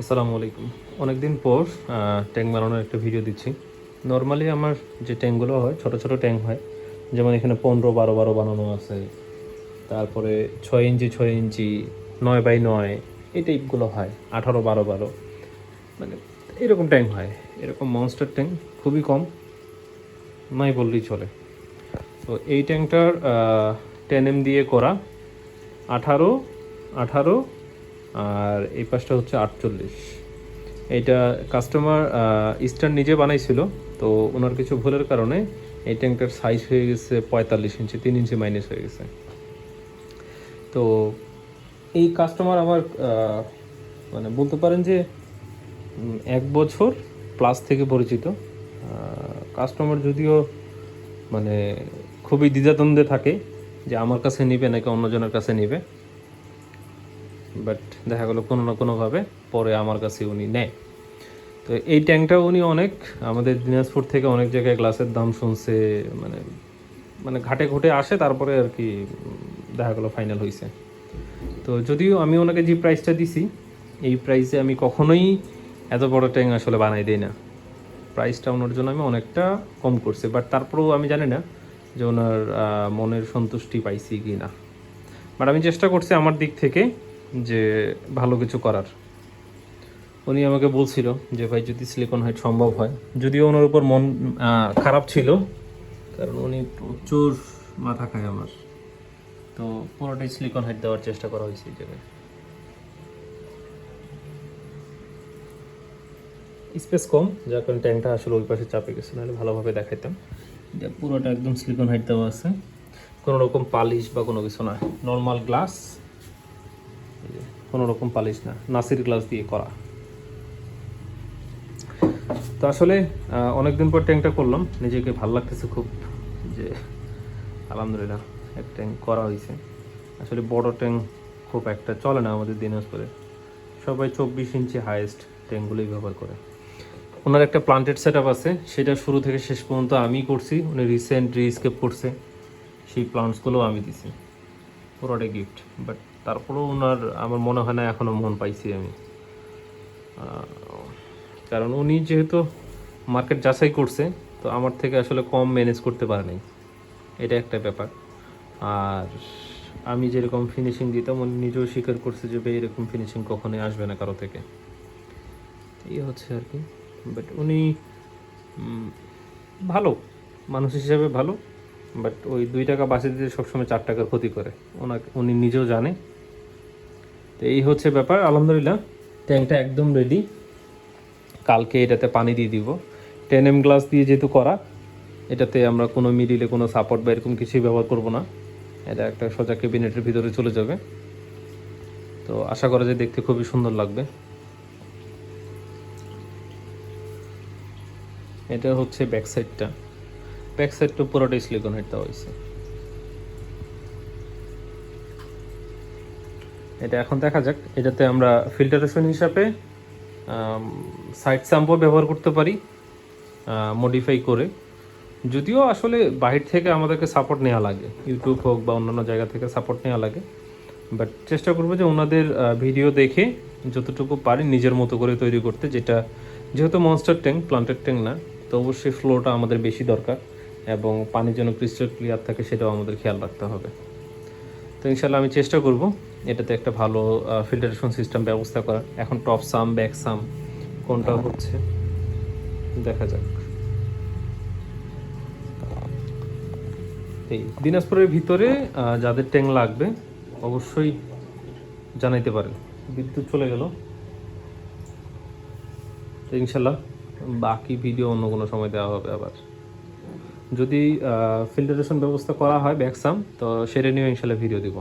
আসসালামু আলাইকুম। অনেকদিন পর ট্যাঙ্ক বানানোর একটা ভিডিও দিচ্ছি। নর্মালি আমার যে ট্যাঙ্কগুলো হয়, ছোট ছোট ট্যাঙ্ক হয়, যেমন এখানে পনেরো বারো বারো বানানো আছে, তারপরে ছয় ইঞ্চি ছয় ইঞ্চি, নয় বাই নয়, এই টাইপগুলো হয়, আঠারো বারো বারো। মানে এরকম ট্যাঙ্ক হয়, এরকম মনস্টার ট্যাঙ্ক খুবই কম, নাই বললেই চলে। তো এই ট্যাঙ্কটার টেন এম দিয়ে করা, আঠারো আঠারো আর এই পাশটা হচ্ছে আটচল্লিশ। এটা কাস্টমার ইস্টার্ন নিজে বানাইছিল, তো ওনার কিছু ভুলের কারণে এই ট্যাঙ্কটার সাইজ হয়ে গেছে পঁয়তাল্লিশ ইঞ্চি, তিন ইঞ্চি মাইনাস হয়ে গেছে। তো এই কাস্টমার আমার মানে বলতে পারেন যে এক বছর প্লাস থেকে পরিচিত। কাস্টমার যদিও মানে খুবই দ্বিধাদ্বন্দ্বে থাকে যে আমার কাছে নিবে নাকি অন্যজনের কাছে নিবে বাট দেখা গেলো কোনো না কোনোভাবে পরে আমার কাছে উনি নেয়। তো এই ট্যাঙ্কটা উনি অনেক, আমাদের দিনাজপুর থেকে অনেক জায়গায় গ্লাসের দাম শুনছে মানে মানে ঘাটে ঘুটে আসে, তারপরে আর কি দেখা গেলো ফাইনাল হয়েছে তো যদিও আমি ওনাকে যে প্রাইসটা দিছি, এই প্রাইসে আমি কখনোই এত বড় ট্যাঙ্ক আসলে বানাই দিই না। প্রাইসটা ওনার জন্য আমি অনেকটা কম করছি বাট তারপরেও আমি জানি না যে ওনার মনের সন্তুষ্টি পাইছি কি না বাট আমি চেষ্টা করছি আমার দিক থেকে যে ভালো কিছু করার। উনি আমাকে বলছিল যে ভাই যদি সিলিকন হাইট সম্ভব হয়। যদিও ওনার উপর মন খারাপ ছিল কারণ উনি প্রচুর মাথা খায় আমার। তো পুরোটাই সিলিকন হাইট দেওয়ার চেষ্টা করা হয়েছে এই জায়গায়। স্পেস কম যার কারণে ট্যাঙ্কটা আসলে ওই পাশে চাপে গেছে নাহলে ভালোভাবে দেখাইতাম। পুরোটা একদম সিলিকন হাইট দেওয়া আছে। কোনো রকম পালিশ বা কোনো কিছু না। নর্মাল গ্লাস কোনো রকম পালিশ না নাসির গ্লাস দিয়ে করা। তো আসলে অনেকদিন পর ট্যাঙ্কটা করলাম, নিজেকে ভালো লাগতেছে খুব যে, আলহামদুলিল্লাহ, এক ট্যাঙ্ক করা হয়েছে। আসলে বড় ট্যাঙ্ক খুব একটা চলে না আমাদের দিনাজপুরে। সবাই চব্বিশ ইঞ্চি হাইয়েস্ট ট্যাঙ্কগুলোই ব্যবহার করে। ওনার একটা প্লান্টেড সেট আছে, সেটা শুরু থেকে শেষ পর্যন্ত আমি করছি, উনি রিসেন্ট রিস্কেপ করছে। সেই প্লান্টসগুলো আমি দিছি। পুরোটা গিফট বাট তারপরেও ওনার আমার মনে হয় না এখনও মন পাইছি আমি। কারণ উনি যেহেতু মার্কেট যাচাই করছে, তো আমার থেকে আসলে কম ম্যানেজ করতে পারে নাই। এটা একটা ব্যাপার। আর আমি যেরকম ফিনিশিং দিতাম, উনি নিজেও স্বীকার করছে যে, ভাই, এরকম ফিনিশিং কখনোই আসবে না কারও থেকে। এই হচ্ছে আর কি। বাট উনি ভালো। মানুষ হিসাবে ভালো। বাট ওই দুই টাকা বাঁচিয়ে দিতে সবসময় চার টাকার ক্ষতি করে। ওনাকে, উনি নিজেও জানে। তো এই হচ্ছে ব্যাপার আলহামদুলিল্লাহ। ট্যাঙ্কটা একদম রেডি কালকে এটাতে পানি দিয়ে দিব। টেন এম গ্লাস দিয়ে যেহেতু করা এটাতে আমরা কোনো মিডিলে কোনো সাপোর্ট বা এরকম কিছুই ব্যবহার করব না। এটা একটা সোজা ক্যাবিনেটের ভিতরে চলে যাবে। তো আশা করা যায় দেখতে খুবই সুন্দর লাগবে। এটা হচ্ছে ব্যাক সাইডটা ব্যাক সাইডটা পুরোটাই সিলিকন হেড দেওয়া হয়েছে। এটা এখন দেখা যাক। এটাতে আমরা ফিল্টারেশন হিসাবে সাইড শ্যাম্পু ব্যবহার করতে পারি মডিফাই করে। যদিও আসলে বাহির থেকে আমাদেরকে সাপোর্ট নেওয়া লাগে। ইউটিউব হোক বা অন্যান্য জায়গা থেকে সাপোর্ট নেওয়া লাগে। বাট চেষ্টা করব যে ওনাদের ভিডিও দেখে যতটুকু পারি নিজের মতো করে তৈরি করতে, যেটা যেহেতু মনস্টার ট্যাঙ্ক প্লান্টেড ট্যাঙ্ক না, তো অবশ্যই ফ্লোটা আমাদের বেশি দরকার এবং পানি যেন ক্রিস্টাল ক্লিয়ার থাকে, সেটাও আমাদের খেয়াল রাখতে হবে। তো ইনশাল্লাহ আমি চেষ্টা করব এটাতে একটা ভালো ফিল্টারেশন সিস্টেম ব্যবস্থা করা। এখন টপ সাম ব্যাক সাম কোনটা হচ্ছে? দেখা যাক। এই দিনাজপুরের ভিতরে যাদের ট্যাং লাগবে অবশ্যই জানাইতে পারেন। বিদ্যুৎ চলে গেল। তো ইনশাল্লাহ বাকি ভিডিও অন্য কোনো সময় দেওয়া হবে আবার। যদি ফিল্টারেশন ব্যবস্থা করা হয় ব্যাকসাম তো সেটা নিয়েও ইনশাল্লাহ ভিডিও দিব।